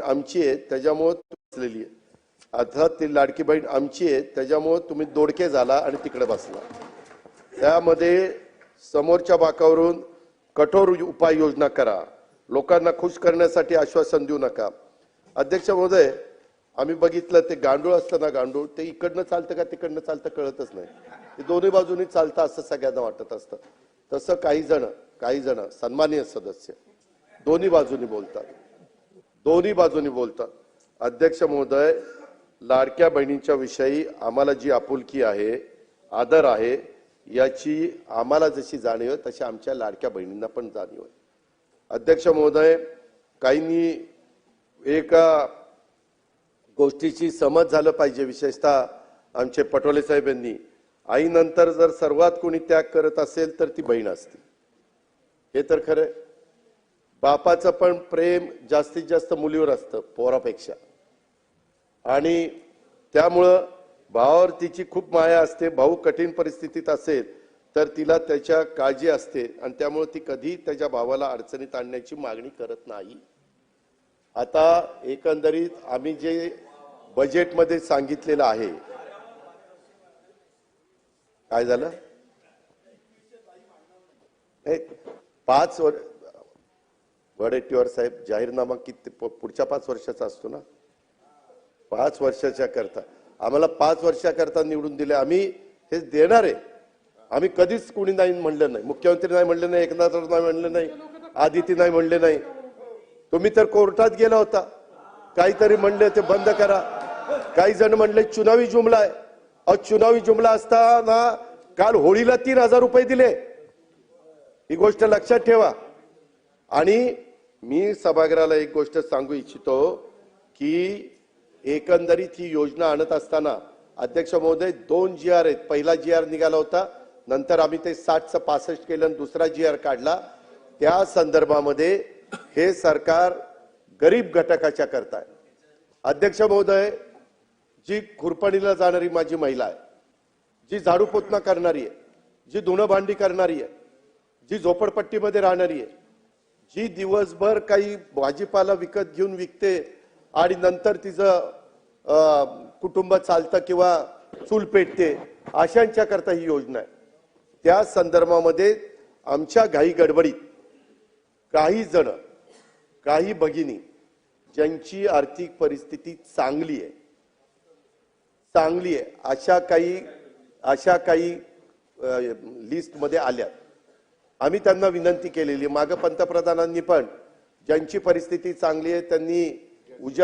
आमची आहे त्याच्यामुळं बसलेली आहे. अर्थात ती लाडकी बहीण आमची आहे त्याच्यामुळं तुम्ही दोडके झाला आणि तिकडे बसला. त्यामध्ये समोरच्या बाकावरून कठोर उपाययोजना करा. लोकांना खुश करण्यासाठी आश्वासन देऊ नका. अध्यक्ष महोदय आम्ही बघितलं ते गांडूळ असतं ना गांडूळ ते इकडनं चालतं का तिकडनं चालतं कळतच नाही. ते दोन्ही बाजूनी चालतं असं सगळ्यांना वाटत असतं. तसं काही जण काही जण सन्माननीय सदस्य दोन्ही बाजूनी बोलतात. दोन्ही बाजूनी बोलतात. अध्यक्ष महोदय लाडक्या बहिणींच्या विषयी आम्हाला जी आपुलकी आहे आदर आहे याची आम्हाला जशी जाणीव आहे तशी आमच्या लाडक्या बहिणींना पण जाणीव आहे. अध्यक्ष महोदय काहींनी एका गोष्टीची समज झालं पाहिजे विशेषतः आमचे पटोले साहेब यांनी. आईनंतर जर सर्वात कोणी त्याग करत असेल तर ती बहीण असते. हे तर खरं आहे. बापाचं पण प्रेम जास्तीत जास्त मुलीवर असतं पोरापेक्षा. आणि त्यामुळं भावावर तिची खूप माया असते भाऊ कठीण परिस्थितीत असेल तर तिला त्याच्या काळजी असते आणि त्यामुळे ती कधी त्याच्या भावाला अडचणीत आणण्याची मागणी करत नाही. आता एकंदरीत आम्ही जे बजेटमध्ये सांगितलेलं आहे काय झालं? पाच वर्ष वडेट्टीवार साहेब जाहीरनामा किती प- पुढच्या पाच वर्षाचा असतो ना? पाच वर्षाच्या करता. आम्हाला पाच वर्षाकरता निवडून दिले आम्ही हे देणार आहे. आम्ही कधीच कुणी नाही म्हणलं नाही. मुख्यमंत्री नाही म्हणले नाही एकनाथ नाही म्हणले नाही आदिती नाही म्हणले नाही. तुम्ही तर कोर्टात गेला होता. काहीतरी म्हणले ते बंद करा. काही जण म्हणले चुनावी जुमला आहे. चुनावी जुमला असताना काल होळीला तीन हजार रुपये दिले. ही गोष्ट लक्षात ठेवा. आणि मी सभागृहाला एक गोष्ट सांगू इच्छितो की एकंदरीत ही योजना आणत असताना अध्यक्ष महोदय दोन जी आर आहेत. पहिला जी आर निघाला होता नंतर आम्ही ते साठचं पासष्ट केलं आणि दुसरा जी आर काढला. त्या संदर्भामध्ये हे सरकार गरीब घटकाच्या करताय. अध्यक्ष महोदय जी खुरपणीला जाणारी माझी महिला आहे जी झाडू पोतना करणारी आहे जी धुणं भांडी करणारी आहे जी झोपडपट्टीमध्ये राहणारी आहे जी दिवसभर काही भाजीपाला विकत घेऊन विकते आणि नंतर तिचं कुटुंब चालतं किंवा चूल पेटते अशांच्या करता ही योजना आहे. त्या संदर्भामध्ये आमच्या घाई गडबडीत काही जण काही भगिनी ज्यांची आर्थिक परिस्थिती चांगली आहे चांगली आहे अशा काही अशा काही लिस्टमध्ये आल्या आम्ही त्यांना विनंती केलेली मागं पंतप्रधानांनी पण ज्यांची परिस्थिती चांगली आहे त्यांनी उजा